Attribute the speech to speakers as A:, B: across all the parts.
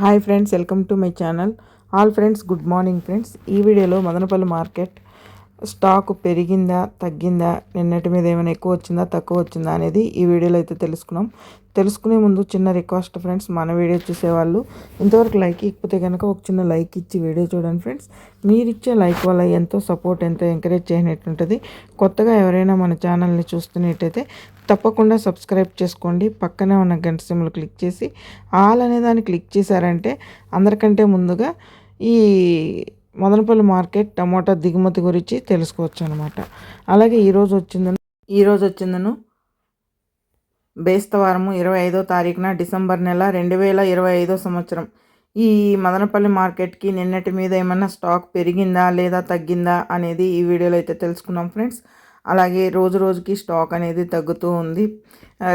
A: Hi friends welcome to my channel. All friends good morning friends. ఈ వీడియోలో Madanapalle market stock పెరిగిందా తగ్గిందా నిన్నటి మీద ఏమైనా ఎక్కువ వచ్చిందా తక్కువ వచ్చిందా అనేది ఈ వీడియోలో అయితే తెలుసుకున్నాం. తెలుసుకునే ముందు చిన్న రిక్వెస్ట్ ఫ్రెండ్స్ మన వీడియో చూసేవాళ్ళు ఇంతవరకు లైక్ ఇకపోతే కనుక ఒక చిన్న లైక్ ఇచ్చి వీడియో చూడండి ఫ్రెండ్స్. మీరు ఇచ్చే లైక్ వల్ల ఎంతో సపోర్ట్ ఎంతో ఎంకరేజ్ చేయనట్టుంటుంది. కొత్తగా ఎవరైనా మన ఛానల్ని చూస్తున్నట్టయితే తప్పకుండా సబ్స్క్రైబ్ చేసుకోండి. పక్కనే ఉన్న గంట సిమ్లు క్లిక్ చేసి ఆల్ అనే దాన్ని క్లిక్ చేశారంటే అందరికంటే ముందుగా ఈ మదనపల్లి మార్కెట్ టమోటా దిగుమతి గురించి తెలుసుకోవచ్చు అనమాట అలాగే ఈరోజు వచ్చిందను ఈరోజు వచ్చిందను బేస్తవారము ఇరవై ఐదో తారీఖున డిసెంబర్ నెల రెండు వేల ఇరవై ఐదో సంవత్సరం. ఈ మదనపల్లి మార్కెట్కి నిన్నటి మీద ఏమైనా స్టాక్ పెరిగిందా లేదా తగ్గిందా అనేది ఈ వీడియోలో అయితే తెలుసుకున్నాం ఫ్రెండ్స్. అలాగే రోజు రోజుకి స్టాక్ అనేది తగ్గుతూ ఉంది.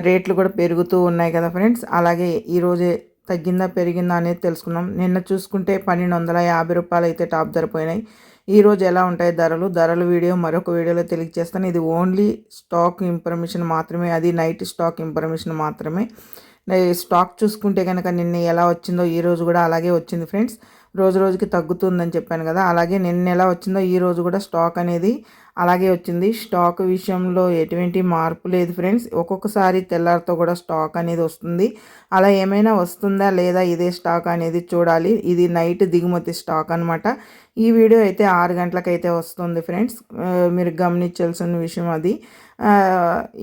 A: రేట్లు కూడా పెరుగుతూ ఉన్నాయి కదా ఫ్రెండ్స్. అలాగే ఈరోజే తగ్గిందా పెరిగిందా అనేది తెలుసుకున్నాం నిన్న చూసుకుంటే పన్నెండు వందల యాభై రూపాయలు అయితే టాప్ ధరపోయినాయి ఈరోజు ఎలా ఉంటాయి ధరలు? ధరల వీడియో మరొక వీడియోలో తెలియజేస్తాను. ఇది ఓన్లీ స్టాక్ ఇన్ఫర్మేషన్ మాత్రమే. అది నైట్ స్టాక్ ఇన్ఫర్మేషన్ మాత్రమే. స్టాక్ చూసుకుంటే కనుక నిన్న ఎలా వచ్చిందో ఈరోజు కూడా అలాగే వచ్చింది ఫ్రెండ్స్. రోజు రోజుకి తగ్గుతుందని చెప్పాను కదా. అలాగే నిన్న ఎలా వచ్చిందో ఈ రోజు కూడా స్టాక్ అనేది అలాగే వచ్చింది. స్టాక్ విషయంలో ఎటువంటి మార్పు లేదు ఫ్రెండ్స్. ఒక్కొక్కసారి తెల్లారితో కూడా స్టాక్ అనేది వస్తుంది. అలా ఏమైనా వస్తుందా లేదా ఇదే స్టాక్ అనేది చూడాలి. ఇది నైట్ దిగుమతి స్టాక్ అనమాట ఈ వీడియో అయితే ఆరు గంటలకైతే వస్తుంది ఫ్రెండ్స్. మీరు గమనించాల్సిన విషయం అది.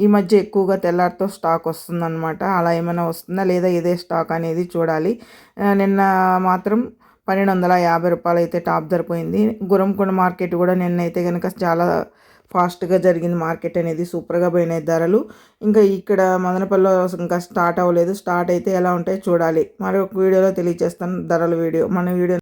A: ఈ మధ్య ఎక్కువగా తెల్లారితో స్టాక్ వస్తుందన్నమాట. అలా ఏమైనా వస్తుందా లేదా ఇదే స్టాక్ అనేది చూడాలి. నిన్న మాత్రం పన్నెండు వందల యాభై రూపాయలు అయితే టాప్ ధరపోయింది గురంకొండ మార్కెట్ కూడా నిన్నైతే కనుక చాలా ఫాస్ట్గా జరిగింది. మార్కెట్ అనేది సూపర్గా పోయినాయి ధరలు. ఇంకా ఇక్కడ మదనపల్లిలో ఇంకా స్టార్ట్ అవ్వలేదు. స్టార్ట్ అయితే ఎలా ఉంటాయో చూడాలి. మరొక వీడియోలో తెలియజేస్తాను ధరల వీడియో. మన వీడియో